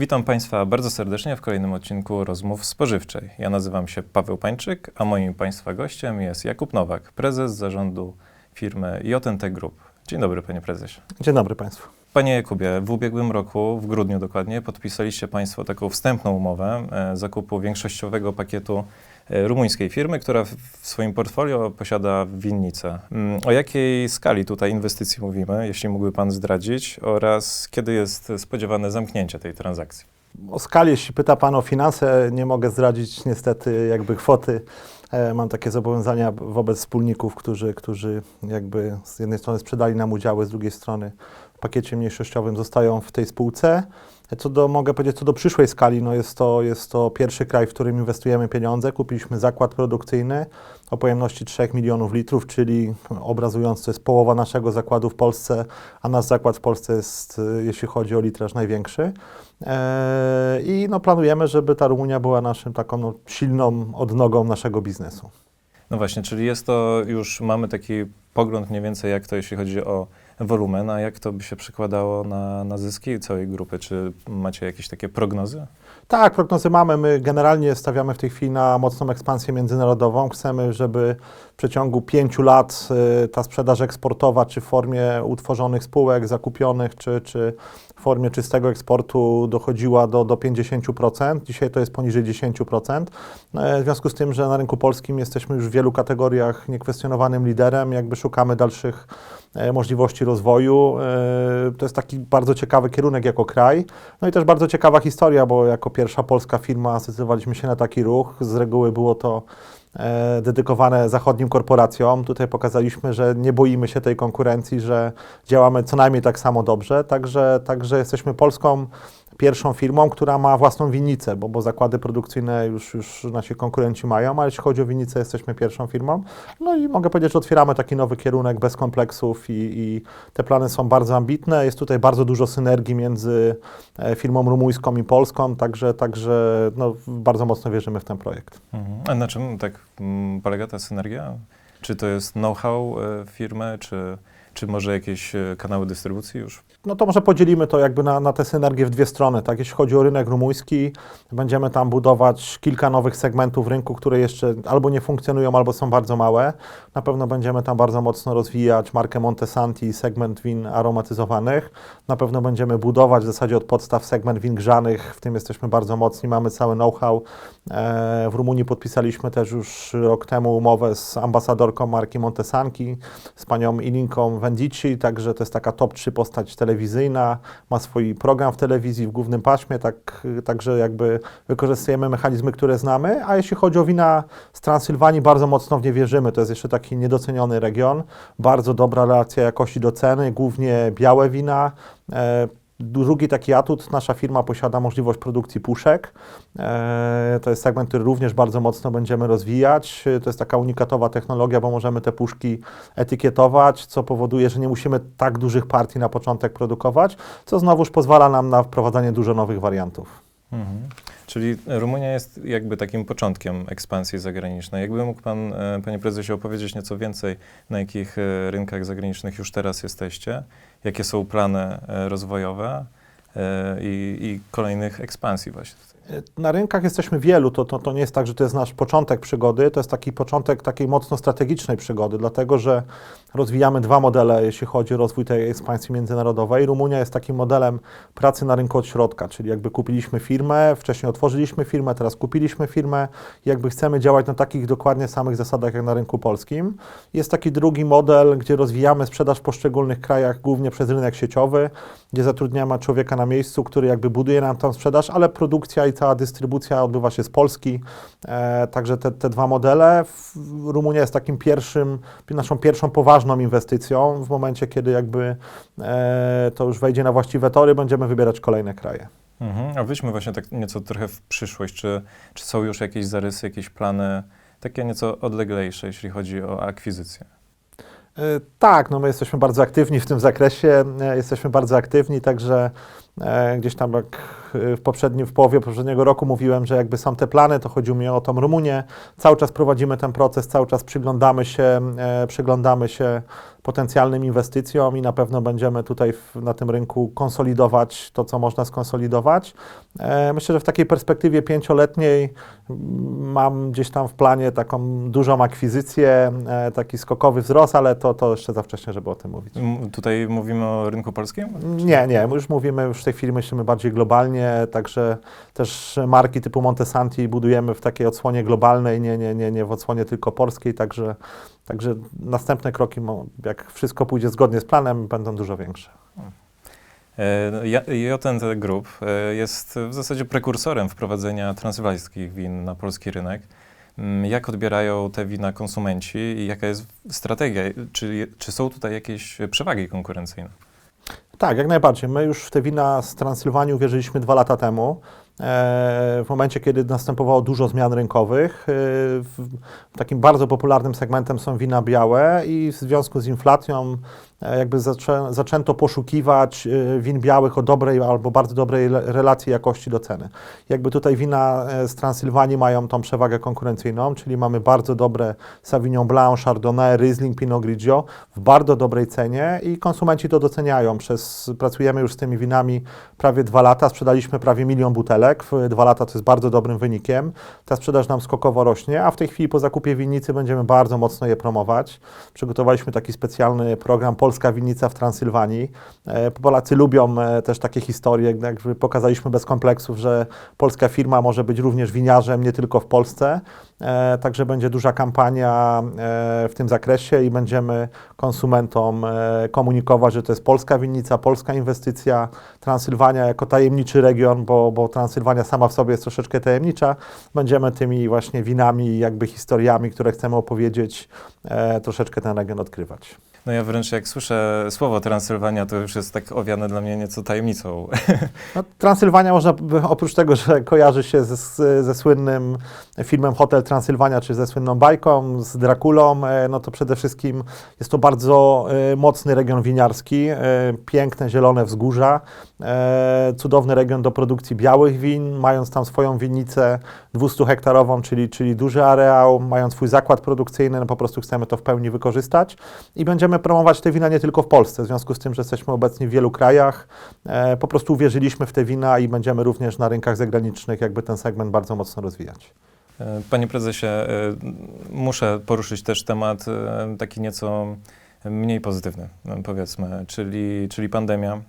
Witam Państwa bardzo serdecznie w kolejnym odcinku Rozmów Spożywczej. Ja nazywam się Paweł Pańczyk, a moim Państwa gościem jest Jakub Nowak, prezes zarządu firmy JNT Group. Dzień dobry, Panie Prezesie. Dzień dobry Państwu. Panie Jakubie, w ubiegłym roku, w grudniu dokładnie, podpisaliście Państwo taką wstępną umowę e, zakupu większościowego pakietu rumuńskiej firmy, która w w swoim portfolio posiada winnicę. Mm, O jakiej skali tutaj inwestycji mówimy, jeśli mógłby Pan zdradzić, oraz kiedy jest spodziewane zamknięcie tej transakcji? O skali, jeśli pyta Pan o finanse, nie mogę zdradzić niestety jakby kwoty. E, Mam takie zobowiązania wobec wspólników, którzy, którzy jakby z jednej strony sprzedali nam udziały, z drugiej strony w pakiecie mniejszościowym zostają w tej spółce. Co do, mogę powiedzieć, co do przyszłej skali, no jest to, jest to pierwszy kraj, w którym inwestujemy pieniądze. Kupiliśmy zakład produkcyjny o pojemności 3 milionów litrów, czyli obrazując, to jest połowa naszego zakładu w Polsce, a nasz zakład w Polsce jest, jeśli chodzi o litraż, największy. E, I no, planujemy, żeby ta Rumunia była naszym taką no, silną odnogą naszego biznesu. No właśnie, czyli jest to już, mamy taki pogląd mniej więcej, jak to jeśli chodzi o wolumen, a jak to by się przekładało na, na zyski całej grupy? Czy macie jakieś takie prognozy? Tak, prognozy mamy. My generalnie stawiamy w tej chwili na mocną ekspansję międzynarodową. Chcemy, żeby w przeciągu pięciu lat y, ta sprzedaż eksportowa, czy w formie utworzonych spółek, zakupionych, czy, czy w formie czystego eksportu dochodziła do, do 50%. Dzisiaj to jest poniżej 10%. E, W związku z tym, że na rynku polskim jesteśmy już w wielu kategoriach niekwestionowanym liderem, jakby szukamy dalszych e, możliwości rozwoju. E, To jest taki bardzo ciekawy kierunek jako kraj. No i też bardzo ciekawa historia, bo jako pierwsza polska firma zdecydowaliśmy się na taki ruch. Z reguły było to dedykowane zachodnim korporacjom. Tutaj pokazaliśmy, że nie boimy się tej konkurencji, że działamy co najmniej tak samo dobrze. Także, także jesteśmy polską pierwszą firmą, która ma własną winnicę, bo, bo zakłady produkcyjne już, już nasi konkurenci mają, ale jeśli chodzi o winnicę, jesteśmy pierwszą firmą. No i mogę powiedzieć, że otwieramy taki nowy kierunek bez kompleksów i, i te plany są bardzo ambitne. Jest tutaj bardzo dużo synergii między e, firmą rumuńską i polską, także, także no, bardzo mocno wierzymy w ten projekt. Mhm. A na czym tak mm, polega ta synergia? Czy to jest know-how e, firmy, czy, czy może jakieś e, kanały dystrybucji już? No to może podzielimy to jakby na, na tę synergię w dwie strony. Tak, jeśli chodzi o rynek rumuński, będziemy tam budować kilka nowych segmentów rynku, które jeszcze albo nie funkcjonują, albo są bardzo małe. Na pewno będziemy tam bardzo mocno rozwijać markę Montesanti, segment win aromatyzowanych. Na pewno będziemy budować w zasadzie od podstaw segment win grzanych, w tym jesteśmy bardzo mocni, mamy cały know-how. E, W Rumunii podpisaliśmy też już rok temu umowę z ambasadorką marki Montesanki, z panią Ilinką Vendici, także to jest taka top 3 postać telewizyjna, ma swój program w telewizji w głównym paśmie, tak, także jakby wykorzystujemy mechanizmy, które znamy, a jeśli chodzi o wina z Transylwanii, bardzo mocno w nie wierzymy, to jest jeszcze taki niedoceniony region, bardzo dobra relacja jakości do ceny, głównie białe wina, e, Drugi taki atut, nasza firma posiada możliwość produkcji puszek. E, To jest segment, który również bardzo mocno będziemy rozwijać. To jest taka unikatowa technologia, bo możemy te puszki etykietować, co powoduje, że nie musimy tak dużych partii na początek produkować, co znowuż pozwala nam na wprowadzanie dużo nowych wariantów. Mhm. Czyli Rumunia jest jakby takim początkiem ekspansji zagranicznej. Jakby mógł Pan, e, Panie Prezesie, opowiedzieć nieco więcej, na jakich e, rynkach zagranicznych już teraz jesteście, jakie są plany e, rozwojowe i, i kolejnych ekspansji właśnie. Na rynkach jesteśmy wielu, to, to, to nie jest tak, że to jest nasz początek przygody, to jest taki początek takiej mocno strategicznej przygody, dlatego że rozwijamy dwa modele, jeśli chodzi o rozwój tej ekspansji międzynarodowej. Rumunia jest takim modelem pracy na rynku od środka, czyli jakby kupiliśmy firmę, wcześniej otworzyliśmy firmę, teraz kupiliśmy firmę jakby chcemy działać na takich dokładnie samych zasadach jak na rynku polskim. Jest taki drugi model, gdzie rozwijamy sprzedaż w poszczególnych krajach, głównie przez rynek sieciowy, gdzie zatrudniamy człowieka na miejscu, który jakby buduje nam tą sprzedaż, ale produkcja cała dystrybucja odbywa się z Polski. E, także te, te dwa modele. Rumunia jest takim pierwszym, naszą pierwszą poważną inwestycją. W momencie, kiedy jakby e, to już wejdzie na właściwe tory, będziemy wybierać kolejne kraje. Mhm. A wyjdźmy właśnie tak nieco trochę w przyszłość. Czy, czy są już jakieś zarysy, jakieś plany takie nieco odleglejsze, jeśli chodzi o akwizycję? E, Tak, no my jesteśmy bardzo aktywni w tym zakresie, e, jesteśmy bardzo aktywni, także Gdzieś tam jak e, w, poprzednim, w połowie poprzedniego roku mówiłem, że jakby są te plany, to chodziło mi o tą Rumunię. Cały czas prowadzimy ten proces, cały czas przyglądamy się, e, przyglądamy się potencjalnym inwestycjom i na pewno będziemy tutaj w, na tym rynku konsolidować to, co można skonsolidować. E, Myślę, że w takiej perspektywie pięcioletniej mm, mam gdzieś tam w planie taką dużą akwizycję, e, taki skokowy wzrost, ale to, to jeszcze za wcześnie, żeby o tym mówić. M- Tutaj mówimy o rynku polskim? Nie, nie, już mówimy, już w tej chwili myślimy bardziej globalnie, także też marki typu Montesanti budujemy w takiej odsłonie globalnej, nie, nie, nie, nie w odsłonie tylko polskiej, także, także następne kroki, jak wszystko pójdzie zgodnie z planem, będą dużo większe. E, Ja- JNT Group e, jest w zasadzie prekursorem wprowadzenia transylwańskich win na polski rynek. Mm, Jak odbierają te wina konsumenci i jaka jest strategia? Czy, czy są tutaj jakieś przewagi konkurencyjne? Tak, jak najbardziej. My już w te wina z Transylwanii uwierzyliśmy dwa lata temu. E, W momencie, kiedy następowało dużo zmian rynkowych, e, takim bardzo popularnym segmentem są wina białe i w związku z inflacją jakby zaczę, zaczęto poszukiwać e, win białych o dobrej albo bardzo dobrej relacji jakości do ceny. Jakby tutaj wina e, z Transylwanii mają tą przewagę konkurencyjną, czyli mamy bardzo dobre Sauvignon Blanc, Chardonnay, Riesling, Pinot Grigio w bardzo dobrej cenie i konsumenci to doceniają. Przez, pracujemy już z tymi winami prawie dwa lata, sprzedaliśmy prawie milion butelek. W dwa lata to jest bardzo dobrym wynikiem. Ta sprzedaż nam skokowo rośnie, a w tej chwili po zakupie winnicy będziemy bardzo mocno je promować. Przygotowaliśmy taki specjalny program Polska Winnica w Transylwanii. E, Polacy lubią e, też takie historie, jakby pokazaliśmy bez kompleksów, że polska firma może być również winiarzem nie tylko w Polsce. E, Także będzie duża kampania w tym zakresie i będziemy konsumentom komunikować, że to jest polska winnica, polska inwestycja, Transylwania jako tajemniczy region, bo, bo Transylwania sama w sobie jest troszeczkę tajemnicza. Będziemy tymi właśnie winami, jakby historiami, które chcemy opowiedzieć, troszeczkę ten region odkrywać. No ja wręcz jak słyszę słowo Transylwania, to już jest tak owiane dla mnie nieco tajemnicą. No, Transylwania można, oprócz tego, że kojarzy się ze, ze słynnym filmem Hotel Transylwania, czy ze słynną bajką, z Drakulą, e, no to przede wszystkim jest to bardzo e, mocny region winiarski, e, piękne, zielone wzgórza, cudowny region do produkcji białych win, mając tam swoją winnicę 200-hektarową, czyli, czyli duży areał, mając swój zakład produkcyjny, no po prostu chcemy to w pełni wykorzystać i będziemy promować te wina nie tylko w Polsce, w związku z tym, że jesteśmy obecni w wielu krajach, e, po prostu uwierzyliśmy w te wina i będziemy również na rynkach zagranicznych jakby ten segment bardzo mocno rozwijać. E, Panie prezesie, e, muszę poruszyć też temat e, taki nieco mniej pozytywny, no, powiedzmy, czyli, czyli pandemia,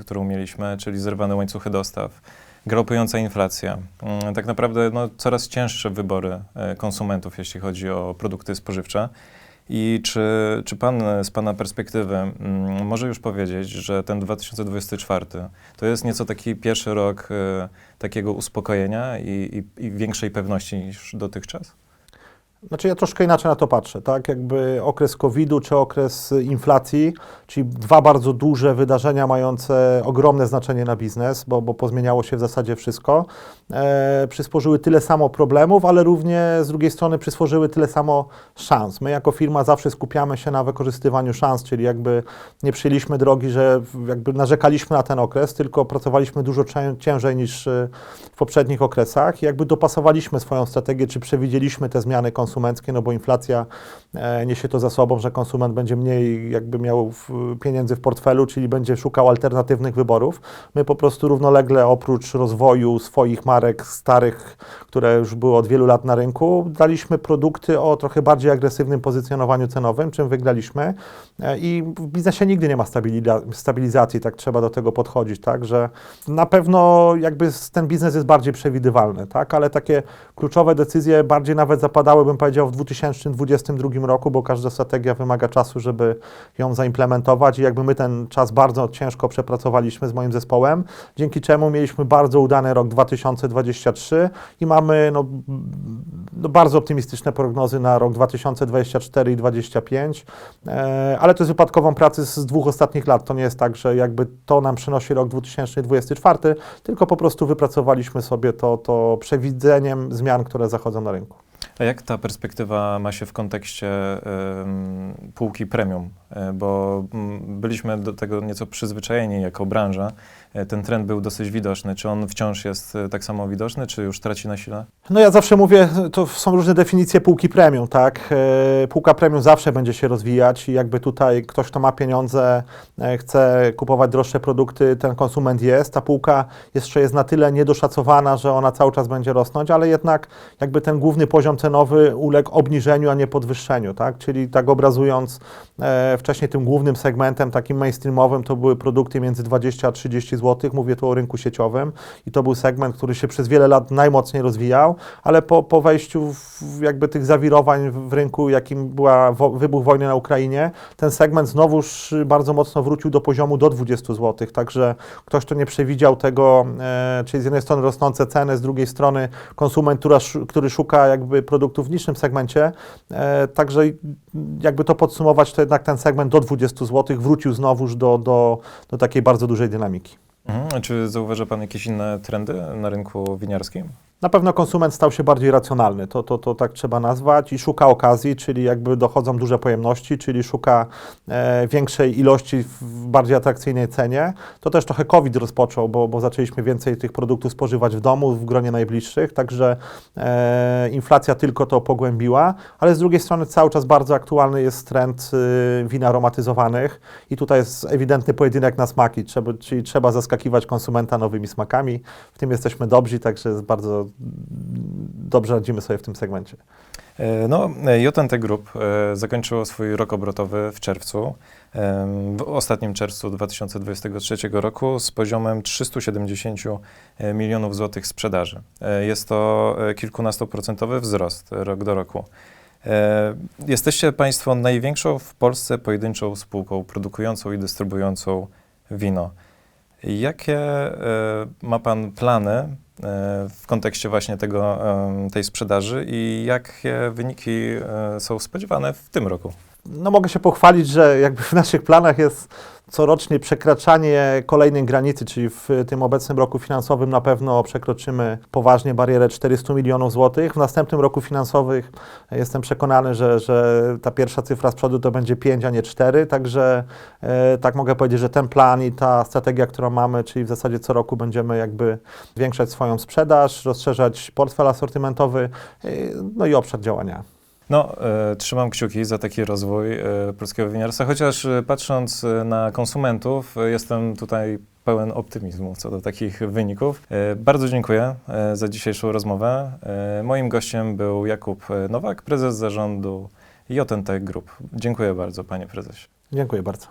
którą mieliśmy, czyli zerwane łańcuchy dostaw, galopująca inflacja. Mm, Tak naprawdę no, coraz cięższe wybory konsumentów, jeśli chodzi o produkty spożywcze. I czy, czy Pan z Pana perspektywy mm, może już powiedzieć, że ten 2024 to jest nieco taki pierwszy rok e, takiego uspokojenia i, i, i większej pewności niż dotychczas? Znaczy ja troszkę inaczej na to patrzę, tak? Jakby okres COVID-u czy okres inflacji, czyli dwa bardzo duże wydarzenia mające ogromne znaczenie na biznes, bo, bo pozmieniało się w zasadzie wszystko, e, przysporzyły tyle samo problemów, ale równie z drugiej strony przysporzyły tyle samo szans. My jako firma zawsze skupiamy się na wykorzystywaniu szans, czyli jakby nie przyjęliśmy drogi, że jakby narzekaliśmy na ten okres, tylko pracowaliśmy dużo cię- ciężej niż e, w poprzednich okresach i jakby dopasowaliśmy swoją strategię, czy przewidzieliśmy te zmiany konsumenckie, no bo inflacja e, niesie to za sobą, że konsument będzie mniej jakby miał pieniędzy w portfelu, czyli będzie szukał alternatywnych wyborów. My po prostu równolegle oprócz rozwoju swoich marek starych, które już były od wielu lat na rynku, daliśmy produkty o trochę bardziej agresywnym pozycjonowaniu cenowym, czym wygraliśmy E, i w biznesie nigdy nie ma stabiliza- stabilizacji, tak trzeba do tego podchodzić, tak, że na pewno jakby ten biznes jest bardziej przewidywalny, tak, ale takie kluczowe decyzje bardziej nawet zapadały, bym powiedział, w 2022 roku, bo każda strategia wymaga czasu, żeby ją zaimplementować i jakby my ten czas bardzo ciężko przepracowaliśmy z moim zespołem, dzięki czemu mieliśmy bardzo udany rok 2023 i mamy no, no, bardzo optymistyczne prognozy na rok 2024 i 2025, e, ale to jest wypadkową pracy z dwóch ostatnich lat. To nie jest tak, że jakby to nam przynosi rok 2024, tylko po prostu wypracowaliśmy sobie to, to przewidzeniem zmian, które zachodzą na rynku. A jak ta perspektywa ma się w kontekście em, półki premium? E, Bo mm, byliśmy do tego nieco przyzwyczajeni jako branża, e, ten trend był dosyć widoczny. Czy on wciąż jest e, tak samo widoczny, czy już traci na sile? No ja zawsze mówię, to są różne definicje półki premium, tak? E, Półka premium zawsze będzie się rozwijać i jakby tutaj ktoś, kto ma pieniądze, chce kupować droższe produkty, ten konsument jest. Ta półka jeszcze jest na tyle niedoszacowana, że ona cały czas będzie rosnąć, ale jednak jakby ten główny poziom cenowy uległ obniżeniu, a nie podwyższeniu, tak? Czyli tak obrazując, e, wcześniej tym głównym segmentem, takim mainstreamowym, to były produkty między 20 a 30 zł, mówię tu o rynku sieciowym i to był segment, który się przez wiele lat najmocniej rozwijał, ale po, po wejściu jakby tych zawirowań w rynku, jakim była wo, wybuch wojny na Ukrainie, ten segment znowuż bardzo mocno wrócił do poziomu do 20 zł, także ktoś, kto nie przewidział tego, e, czyli z jednej strony rosnące ceny, z drugiej strony konsument, która, który szuka jakby produktów w niższym segmencie, e, także jakby to podsumować, to jednak ten segment do 20 zł wrócił znowuż do, do, do takiej bardzo dużej dynamiki. Mhm. Czy zauważa Pan jakieś inne trendy na rynku winiarskim? Na pewno konsument stał się bardziej racjonalny, to, to, to tak trzeba nazwać, i szuka okazji, czyli jakby dochodzą duże pojemności, czyli szuka e, większej ilości w bardziej atrakcyjnej cenie. To też trochę COVID rozpoczął, bo, bo zaczęliśmy więcej tych produktów spożywać w domu, w gronie najbliższych, także e, inflacja tylko to pogłębiła, ale z drugiej strony cały czas bardzo aktualny jest trend y, win aromatyzowanych i tutaj jest ewidentny pojedynek na smaki, trzeba, czyli trzeba zaskakiwać konsumenta nowymi smakami. W tym jesteśmy dobrzy, także jest bardzo dobrze radzimy sobie w tym segmencie. E, No, e, JNT Group e, zakończyło swój rok obrotowy w czerwcu, w ostatnim czerwcu 2023 roku z poziomem 370 milionów złotych sprzedaży. Jest to kilkunastoprocentowy wzrost rok do roku. Jesteście Państwo największą w Polsce pojedynczą spółką produkującą i dystrybuującą wino. Jakie ma Pan plany w kontekście właśnie tego, tej sprzedaży i jakie wyniki e, są spodziewane w tym roku? No mogę się pochwalić, że jakby w naszych planach jest corocznie przekraczanie kolejnej granicy, czyli w tym obecnym roku finansowym na pewno przekroczymy poważnie barierę 400 milionów złotych. W następnym roku finansowym jestem przekonany, że, że ta pierwsza cyfra z przodu to będzie 5, a nie 4, także e, tak mogę powiedzieć, że ten plan i ta strategia, którą mamy, czyli w zasadzie co roku będziemy jakby zwiększać swoją sprzedaż, rozszerzać portfel asortymentowy, e, no i obszar działania. No, e, trzymam kciuki za taki rozwój e, polskiego winiarstwa, chociaż e, patrząc e, na konsumentów, e, jestem tutaj pełen optymizmu co do takich wyników. E, bardzo dziękuję e, za dzisiejszą rozmowę. E, moim gościem był Jakub Nowak, prezes zarządu JNT Group. Dziękuję bardzo, panie prezesie. Dziękuję bardzo.